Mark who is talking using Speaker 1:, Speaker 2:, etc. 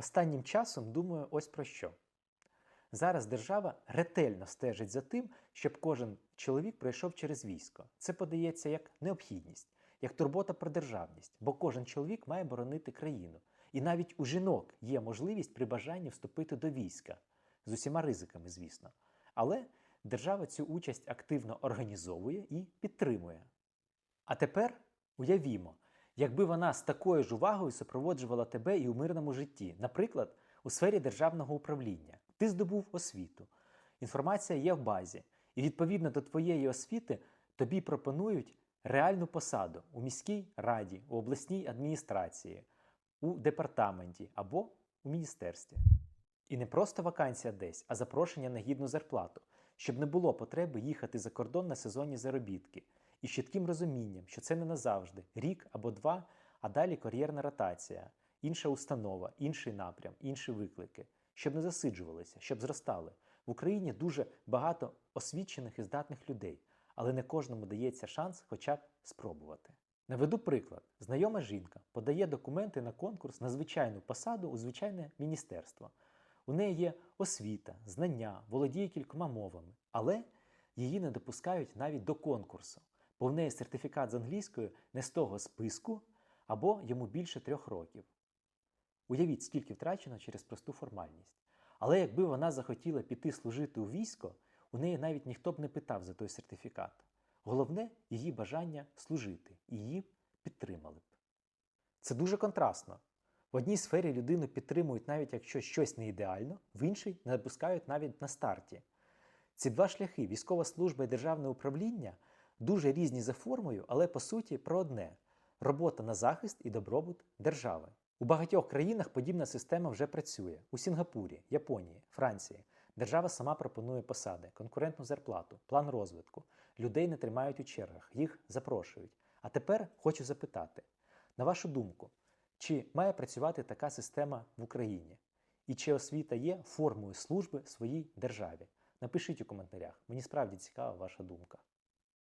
Speaker 1: Останнім часом думаю ось про що. Зараз держава ретельно стежить за тим, щоб кожен чоловік пройшов через військо. Це подається як необхідність, як турбота про державність, бо кожен чоловік має боронити країну. І навіть у жінок є можливість при бажанні вступити до війська з усіма ризиками, звісно. Але держава цю участь активно організовує і підтримує. А тепер уявімо, якби вона з такою ж увагою супроводжувала тебе і у мирному житті, наприклад, у сфері державного управління. Ти здобув освіту, інформація є в базі, і відповідно до твоєї освіти тобі пропонують реальну посаду у міській раді, у обласній адміністрації, у департаменті або у міністерстві. І не просто вакансія десь, а запрошення на гідну зарплату, щоб не було потреби їхати за кордон на сезонні заробітки, і з чітким розумінням, що це не назавжди, рік або два, а далі кар'єрна ротація, інша установа, інший напрям, інші виклики, щоб не засиджувалися, щоб зростали. В Україні дуже багато освічених і здатних людей, але не кожному дається шанс хоча б спробувати. Наведу приклад: знайома жінка подає документи на конкурс на звичайну посаду у звичайне міністерство. У неї є освіта, знання, володіє кількома мовами, але її не допускають навіть до конкурсу, бо в неї сертифікат з англійською не з того списку або йому більше трьох років. Уявіть, скільки втрачено через просту формальність. Але якби вона захотіла піти служити у військо, у неї навіть ніхто б не питав за той сертифікат. Головне її бажання служити, і її підтримали б. Це дуже контрастно. В одній сфері людину підтримують навіть якщо щось не ідеально, в іншій не допускають навіть на старті. Ці два шляхи військова служба і державне управління дуже різні за формою, але по суті про одне робота на захист і добробут держави. У багатьох країнах подібна система вже працює. У Сінгапурі, Японії, Франції. Держава сама пропонує посади, конкурентну зарплату, план розвитку. Людей не тримають у чергах, їх запрошують. А тепер хочу запитати: на вашу думку, чи має працювати така система в Україні? І чи освіта є формою служби своїй державі? Напишіть у коментарях, мені справді цікава ваша думка.